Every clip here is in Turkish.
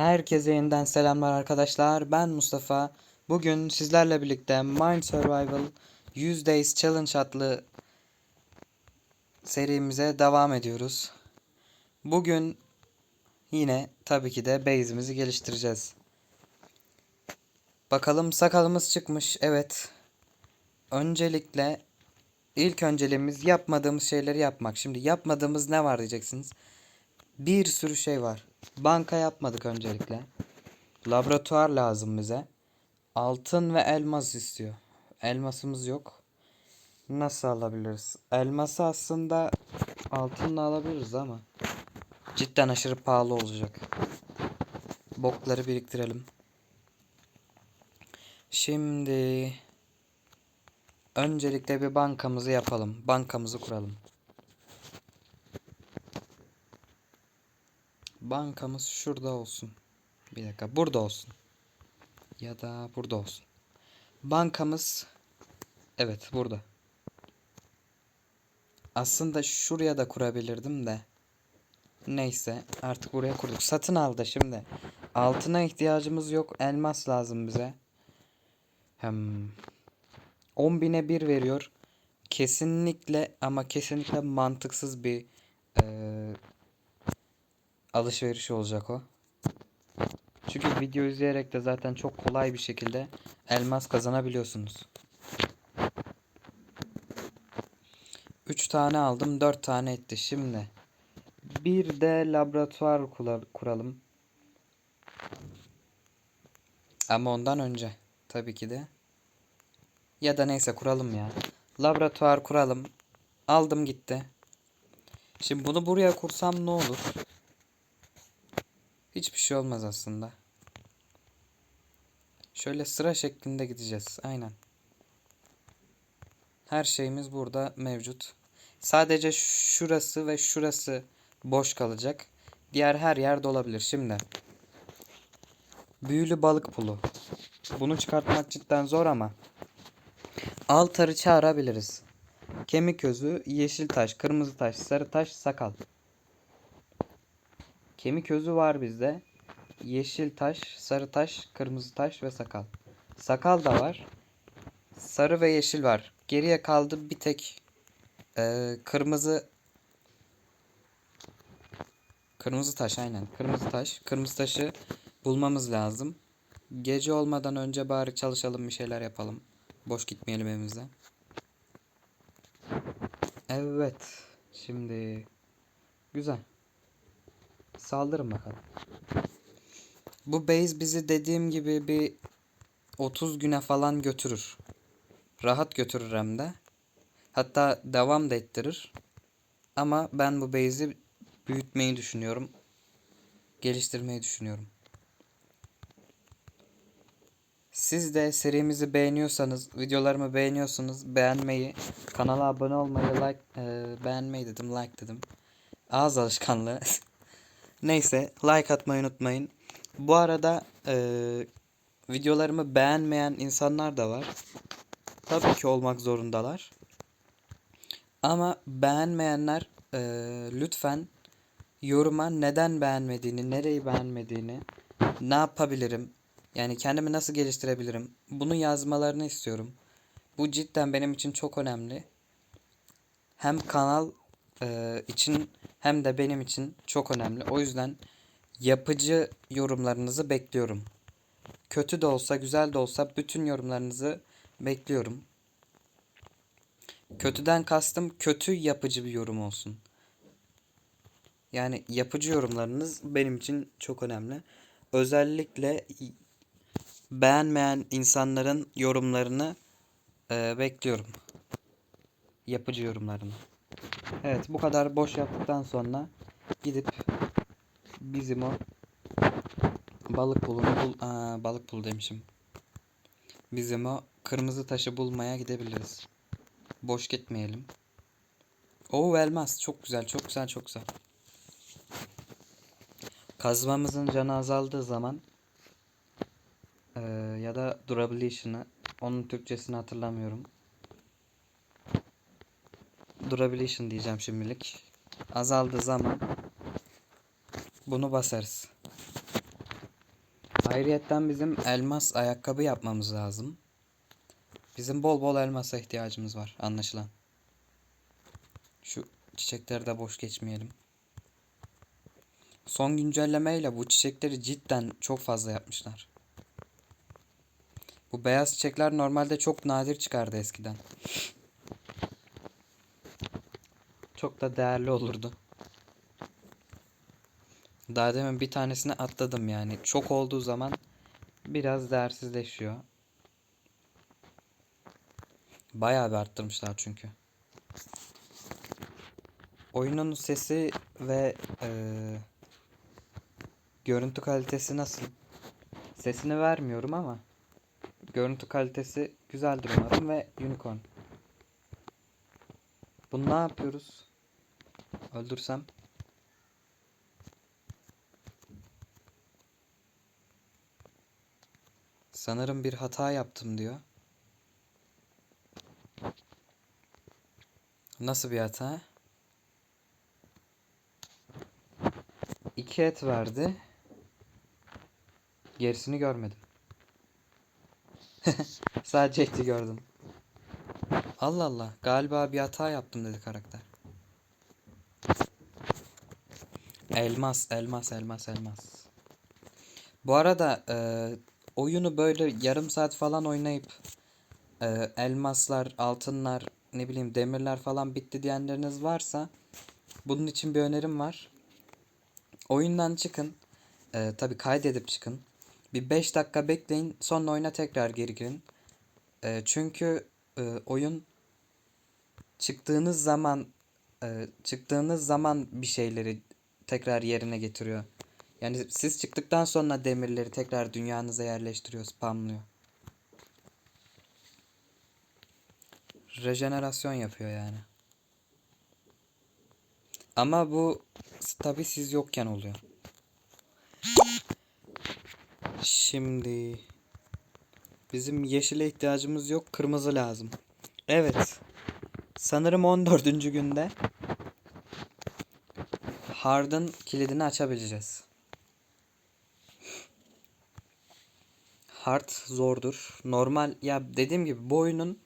Herkese yeniden selamlar arkadaşlar. Ben Mustafa. Bugün sizlerle birlikte Mind Survival 100 Days Challenge adlı serimize devam ediyoruz. Bugün yine tabii ki de base'imizi geliştireceğiz. Bakalım sakalımız çıkmış. Evet. Öncelikle ilk önceliğimiz yapmadığımız şeyleri yapmak. Şimdi yapmadığımız ne var diyeceksiniz. Bir sürü şey var. Banka yapmadık öncelikle. Laboratuvar lazım bize. Altın ve elmas istiyor. Elmasımız yok. Nasıl alabiliriz? Elması aslında altınla alabiliriz ama cidden aşırı pahalı olacak. Bokları biriktirelim. Şimdi öncelikle bir bankamızı yapalım. Bankamızı kuralım. Bankamız şurada olsun. Bir dakika burada olsun. Ya da burada olsun. Bankamız evet burada. Aslında şuraya da kurabilirdim de. Neyse artık buraya kurduk. Satın aldı şimdi. Altına ihtiyacımız yok. Elmas lazım bize. Hem 10 bine bir veriyor. Kesinlikle ama kesinlikle mantıksız bir eee alışveriş olacak o. Çünkü video izleyerek de zaten çok kolay bir şekilde elmas kazanabiliyorsunuz. 3 tane aldım 4 tane etti şimdi. Bir de laboratuvar kuralım. Ama ondan önce tabii ki de. Ya da neyse kuralım ya. Laboratuvar kuralım. Aldım gitti. Şimdi bunu buraya kursam ne olur? Hiçbir şey olmaz aslında. Şöyle sıra şeklinde gideceğiz. Aynen. Her şeyimiz burada mevcut. Sadece şurası ve şurası boş kalacak. Diğer her yer dolabilir. Şimdi. Büyülü balık pulu. Bunu çıkartmak cidden zor ama. Altarı çağırabiliriz. Kemik özü, yeşil taş, kırmızı taş, sarı taş, sakal. Kemik özü var bizde. Yeşil taş, sarı taş, kırmızı taş ve sakal. Sakal da var. Sarı ve yeşil var. Geriye kaldı bir tek e, kırmızı Kırmızı taş aynen. Kırmızı taş. Kırmızı taşı bulmamız lazım. Gece olmadan önce bari çalışalım bir şeyler yapalım. Boş gitmeyelim evimize. Evet. Şimdi güzel. Saldırın bakalım. Bu base bizi dediğim gibi bir 30 güne falan götürür. Rahat götürür hem de. Hatta devam da ettirir. Ama ben bu base'i büyütmeyi düşünüyorum. Geliştirmeyi düşünüyorum. Siz de serimizi beğeniyorsanız, videolarımı beğeniyorsanız beğenmeyi, kanala abone olmayı, like e, beğenmeyi dedim, like dedim. Ağız alışkanlığı. Neyse like atmayı unutmayın. Bu arada e, videolarımı beğenmeyen insanlar da var. Tabii ki olmak zorundalar. Ama beğenmeyenler e, lütfen yoruma neden beğenmediğini, nereyi beğenmediğini, ne yapabilirim, yani kendimi nasıl geliştirebilirim bunu yazmalarını istiyorum. Bu cidden benim için çok önemli. Hem kanal e, için hem de benim için çok önemli. O yüzden yapıcı yorumlarınızı bekliyorum. Kötü de olsa, güzel de olsa bütün yorumlarınızı bekliyorum. Kötüden kastım kötü yapıcı bir yorum olsun. Yani yapıcı yorumlarınız benim için çok önemli. Özellikle beğenmeyen insanların yorumlarını e, bekliyorum. Yapıcı yorumlarını. Evet bu kadar boş yaptıktan sonra gidip bizim o balık pulunu bul Aa, balık pul demişim. Bizim o kırmızı taşı bulmaya gidebiliriz. Boş gitmeyelim. O elmas çok güzel çok güzel çok güzel. Kazmamızın canı azaldığı zaman ee, ya da durabilation'ı onun Türkçesini hatırlamıyorum. Durabilition diyeceğim şimdilik. Azaldığı zaman bunu basarız. Ayrıyetten bizim elmas ayakkabı yapmamız lazım. Bizim bol bol elmasa ihtiyacımız var anlaşılan. Şu çiçekleri de boş geçmeyelim. Son güncellemeyle bu çiçekleri cidden çok fazla yapmışlar. Bu beyaz çiçekler normalde çok nadir çıkardı eskiden. Çok da değerli olurdu. Daha demin bir tanesini atladım yani. Çok olduğu zaman biraz değersizleşiyor. Bayağı bir arttırmışlar çünkü. Oyunun sesi ve eee, görüntü kalitesi nasıl? Sesini vermiyorum ama görüntü kalitesi güzeldir umarım ve unicorn. Bunu ne yapıyoruz? Öldürsem. Sanırım bir hata yaptım diyor. Nasıl bir hata? İki et verdi. Gerisini görmedim. Sadece eti gördüm. Allah Allah. Galiba bir hata yaptım dedi karakter. Elmas, elmas, elmas, elmas. Bu arada e, oyunu böyle yarım saat falan oynayıp e, elmaslar, altınlar, ne bileyim demirler falan bitti diyenleriniz varsa bunun için bir önerim var. Oyundan çıkın. E, tabii kaydedip çıkın. Bir 5 dakika bekleyin. Sonra oyuna tekrar geri girin. E, çünkü e, oyun çıktığınız zaman e, çıktığınız zaman bir şeyleri tekrar yerine getiriyor. Yani siz çıktıktan sonra demirleri tekrar dünyanıza yerleştiriyor, spamlıyor. Rejenerasyon yapıyor yani. Ama bu tabi siz yokken oluyor. Şimdi bizim yeşile ihtiyacımız yok, kırmızı lazım. Evet. Sanırım 14. günde Hard'ın kilidini açabileceğiz. Hard zordur. Normal ya dediğim gibi bu oyunun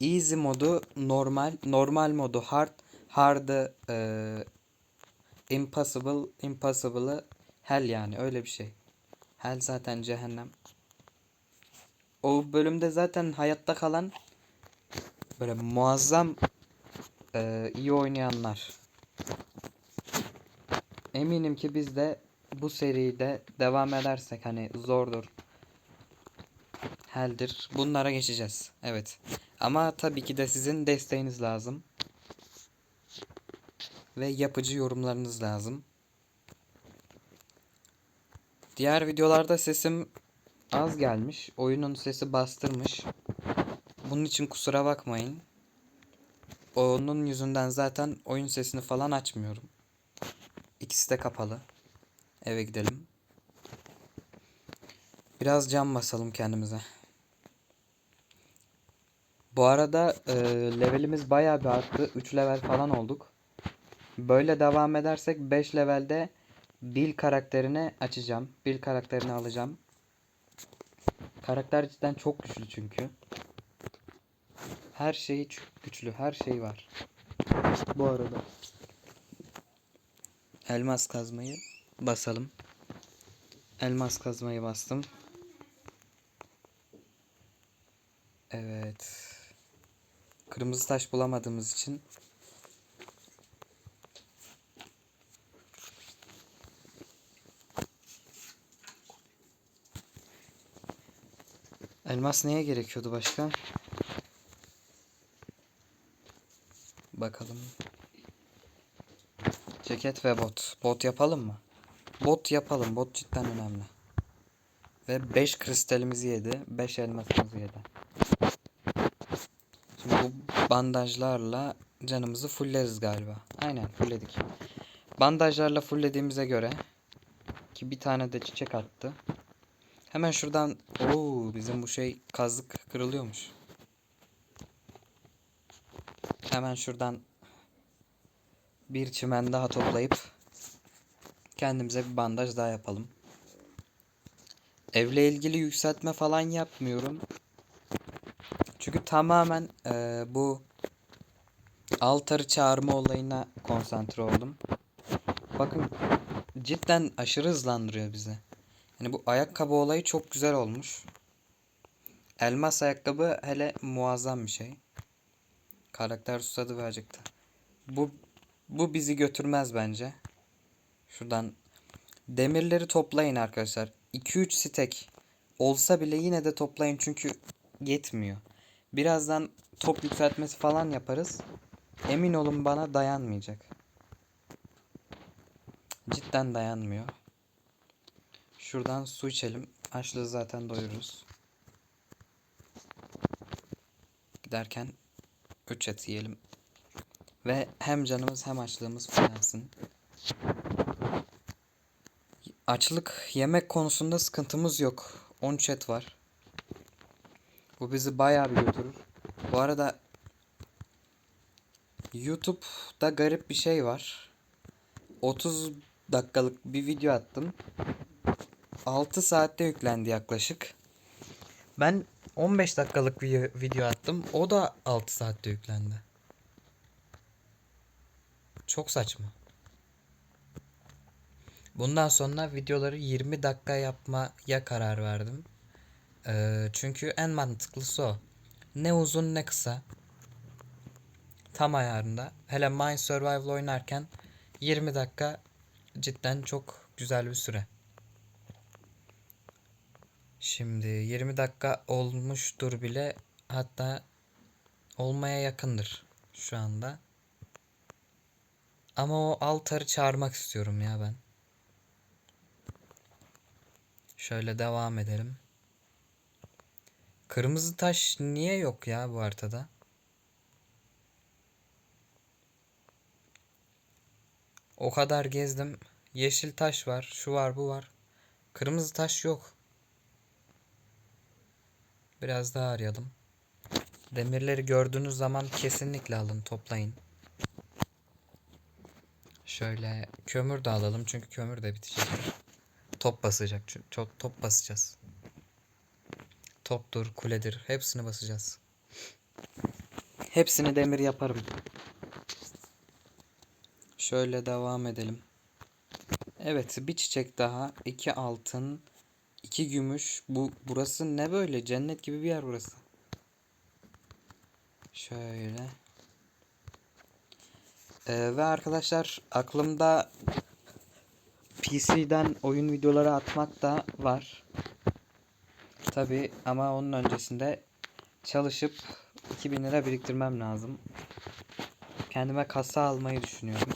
easy modu normal, normal modu hard, hard'ı eee impossible, impossible'ı hell yani öyle bir şey. Hell zaten cehennem. O bölümde zaten hayatta kalan böyle muazzam eee, iyi oynayanlar. Eminim ki biz de bu seride devam edersek hani zordur. Heldir. Bunlara geçeceğiz. Evet. Ama tabii ki de sizin desteğiniz lazım. Ve yapıcı yorumlarınız lazım. Diğer videolarda sesim az gelmiş. Oyunun sesi bastırmış. Bunun için kusura bakmayın. Onun yüzünden zaten oyun sesini falan açmıyorum. İkisi de kapalı. Eve gidelim. Biraz cam basalım kendimize. Bu arada e, levelimiz bayağı bir arttı. 3 level falan olduk. Böyle devam edersek 5 levelde Bill karakterini açacağım. Bill karakterini alacağım. Karakter cidden çok güçlü çünkü. Her şeyi güçlü. Her şey var. Bu arada. Elmas kazmayı basalım. Elmas kazmayı bastım. Evet. Kırmızı taş bulamadığımız için Elmas neye gerekiyordu başka? Bakalım. Ceket ve bot. Bot yapalım mı? Bot yapalım. Bot cidden önemli. Ve 5 kristalimizi yedi. 5 elmasımızı yedi. Şimdi bu bandajlarla canımızı fulleriz galiba. Aynen fullledik. Bandajlarla fulllediğimize göre ki bir tane de çiçek attı. Hemen şuradan Oo bizim bu şey kazık kırılıyormuş. Hemen şuradan bir çimen daha toplayıp kendimize bir bandaj daha yapalım. Evle ilgili yükseltme falan yapmıyorum. Çünkü tamamen eee, bu altarı çağırma olayına konsantre oldum. Bakın cidden aşırı hızlandırıyor bizi. Yani bu ayakkabı olayı çok güzel olmuş. Elmas ayakkabı hele muazzam bir şey. Karakter susadı ve acıktı. Bu bu bizi götürmez bence. Şuradan demirleri toplayın arkadaşlar. 2-3 stek olsa bile yine de toplayın çünkü yetmiyor. Birazdan top yükseltmesi falan yaparız. Emin olun bana dayanmayacak. Cidden dayanmıyor. Şuradan su içelim. Açlığı zaten doyururuz. Giderken 3 et yiyelim. Ve hem canımız hem açlığımız fırlansın. Açlık yemek konusunda sıkıntımız yok. 13 et var. Bu bizi bayağı bir götürür. Bu arada YouTube'da garip bir şey var. 30 dakikalık bir video attım. 6 saatte yüklendi yaklaşık. Ben 15 dakikalık bir video attım. O da 6 saatte yüklendi. Çok saçma. Bundan sonra videoları 20 dakika yapmaya karar verdim. Ee, çünkü en mantıklısı o. Ne uzun ne kısa. Tam ayarında. Hele Mine Survival oynarken 20 dakika cidden çok güzel bir süre. Şimdi 20 dakika olmuştur bile hatta olmaya yakındır şu anda. Ama o altarı çağırmak istiyorum ya ben. Şöyle devam edelim. Kırmızı taş niye yok ya bu haritada? O kadar gezdim. Yeşil taş var, şu var, bu var. Kırmızı taş yok. Biraz daha arayalım. Demirleri gördüğünüz zaman kesinlikle alın, toplayın. Şöyle kömür de alalım çünkü kömür de bitecek. Top basacak. Çok top basacağız. Toptur, kuledir. Hepsini basacağız. Hepsini demir yaparım. Şöyle devam edelim. Evet, bir çiçek daha. iki altın, iki gümüş. Bu burası ne böyle? Cennet gibi bir yer burası. Şöyle. Ee, ve arkadaşlar aklımda PC'den oyun videoları atmak da var. Tabi ama onun öncesinde çalışıp 2000 lira biriktirmem lazım. Kendime kasa almayı düşünüyorum.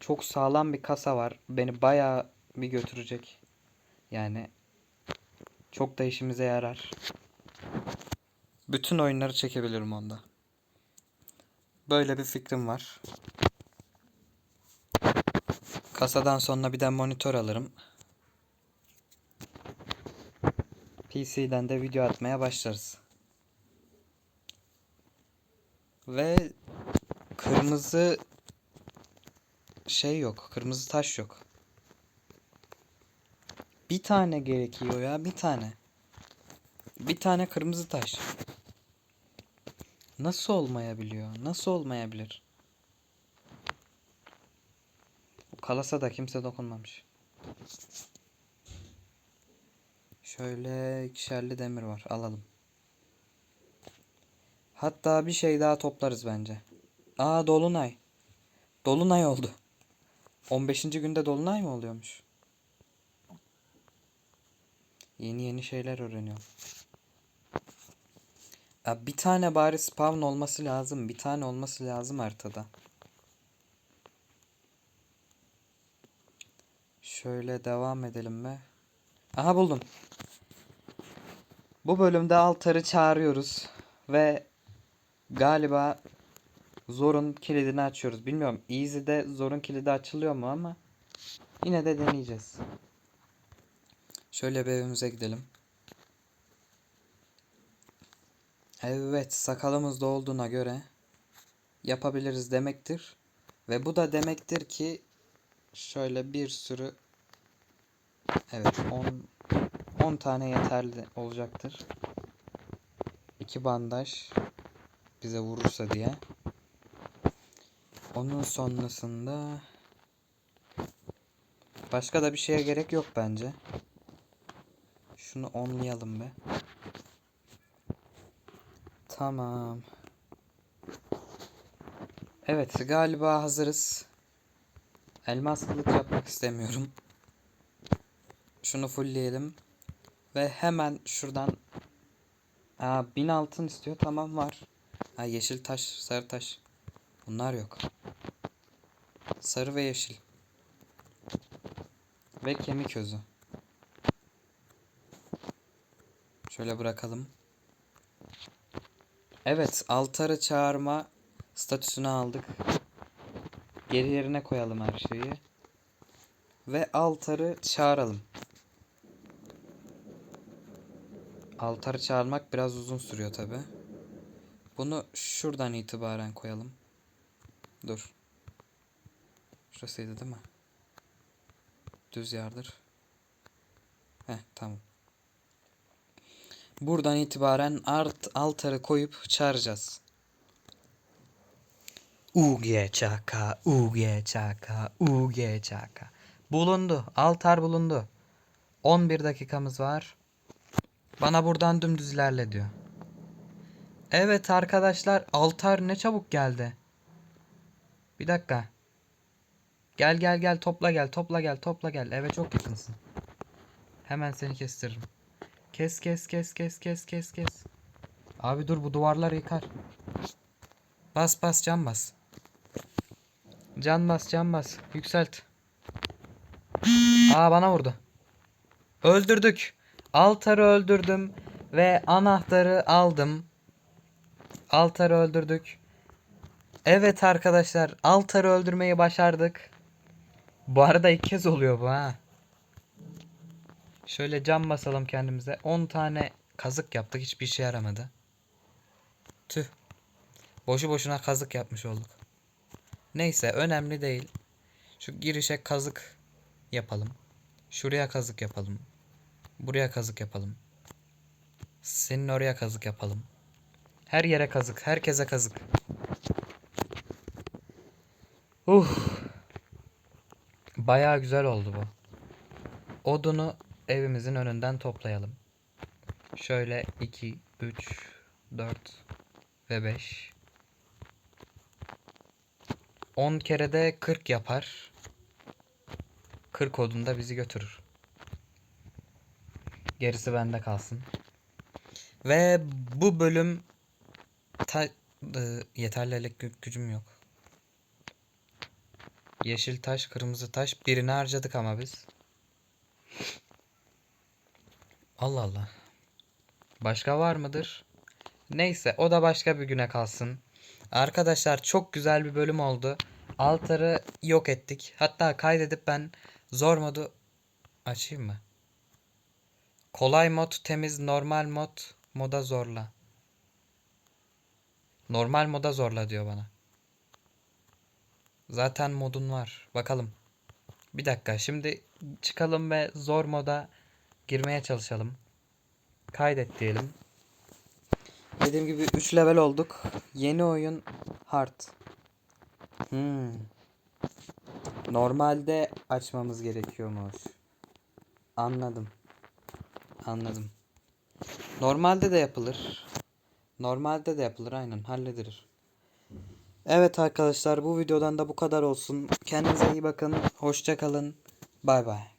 Çok sağlam bir kasa var. Beni bayağı bir götürecek. Yani çok da işimize yarar. Bütün oyunları çekebilirim onda. Böyle bir fikrim var. Kasadan sonra bir de monitör alırım. PC'den de video atmaya başlarız. Ve kırmızı şey yok. Kırmızı taş yok. Bir tane gerekiyor ya, bir tane. Bir tane kırmızı taş. Nasıl olmayabiliyor? Nasıl olmayabilir? Bu kalasa da kimse dokunmamış. Şöyle ikişerli demir var. Alalım. Hatta bir şey daha toplarız bence. Aa dolunay. Dolunay oldu. 15. günde dolunay mı oluyormuş? Yeni yeni şeyler öğreniyorum. Ya bir tane bari spawn olması lazım. Bir tane olması lazım haritada. Şöyle devam edelim mi? Aha buldum. Bu bölümde altarı çağırıyoruz ve galiba zorun kilidini açıyoruz. Bilmiyorum easy'de zorun kilidi açılıyor mu ama yine de deneyeceğiz. Şöyle bir evimize gidelim. Evet sakalımız da olduğuna göre yapabiliriz demektir. Ve bu da demektir ki şöyle bir sürü evet 10 10 tane yeterli olacaktır. 2 bandaj bize vurursa diye. Onun sonrasında başka da bir şeye gerek yok bence. Şunu onlayalım be. Tamam. Evet galiba hazırız. Elmas kılıç yapmak istemiyorum. Şunu fullleyelim. Ve hemen şuradan Aa, bin altın istiyor. Tamam var. Ha, yeşil taş, sarı taş. Bunlar yok. Sarı ve yeşil. Ve kemik özü. Şöyle bırakalım. Evet, altarı çağırma statüsünü aldık. Geri yerine koyalım her şeyi. Ve altarı çağıralım. Altarı çağırmak biraz uzun sürüyor tabi. Bunu şuradan itibaren koyalım. Dur. Şurasıydı değil mi? Düz yardır. Heh tamam. Buradan itibaren art altarı koyup çağıracağız. Uge çaka, uge çaka, uge çaka. Bulundu. Altar bulundu. 11 dakikamız var. Bana buradan dümdüz ilerle diyor. Evet arkadaşlar altar ne çabuk geldi. Bir dakika. Gel gel gel topla gel topla gel topla gel. Eve çok yakınsın. Hemen seni kestiririm. Kes kes kes kes kes kes kes. Abi dur bu duvarlar yıkar. Bas bas can bas. Can bas can bas. Yükselt. Aa bana vurdu. Öldürdük. Altarı öldürdüm ve anahtarı aldım. Altarı öldürdük. Evet arkadaşlar, Altar'ı öldürmeyi başardık. Bu arada ilk kez oluyor bu ha. Şöyle cam basalım kendimize. 10 tane kazık yaptık, hiçbir işe yaramadı. Tüh. Boşu boşuna kazık yapmış olduk. Neyse, önemli değil. Şu girişe kazık yapalım. Şuraya kazık yapalım. Buraya kazık yapalım. Senin oraya kazık yapalım. Her yere kazık. Herkese kazık. Uh. Bayağı güzel oldu bu. Odunu evimizin önünden toplayalım. Şöyle 2, 3, 4 ve 5. 10 kere de 40 yapar. 40 odun da bizi götürür. Gerisi bende kalsın. Ve bu bölüm ta, ı, yeterli elektrik gücüm yok. Yeşil taş, kırmızı taş. Birini harcadık ama biz. Allah Allah. Başka var mıdır? Neyse o da başka bir güne kalsın. Arkadaşlar çok güzel bir bölüm oldu. Altarı yok ettik. Hatta kaydedip ben zor modu açayım mı? Kolay mod, temiz, normal mod, moda zorla. Normal moda zorla diyor bana. Zaten modun var. Bakalım. Bir dakika. Şimdi çıkalım ve zor moda girmeye çalışalım. Kaydet diyelim. Dediğim gibi 3 level olduk. Yeni oyun hard. Hmm. Normalde açmamız gerekiyormuş. Anladım. Anladım. Normalde de yapılır. Normalde de yapılır aynen halledilir. Evet arkadaşlar bu videodan da bu kadar olsun. Kendinize iyi bakın. Hoşça kalın. Bay bay.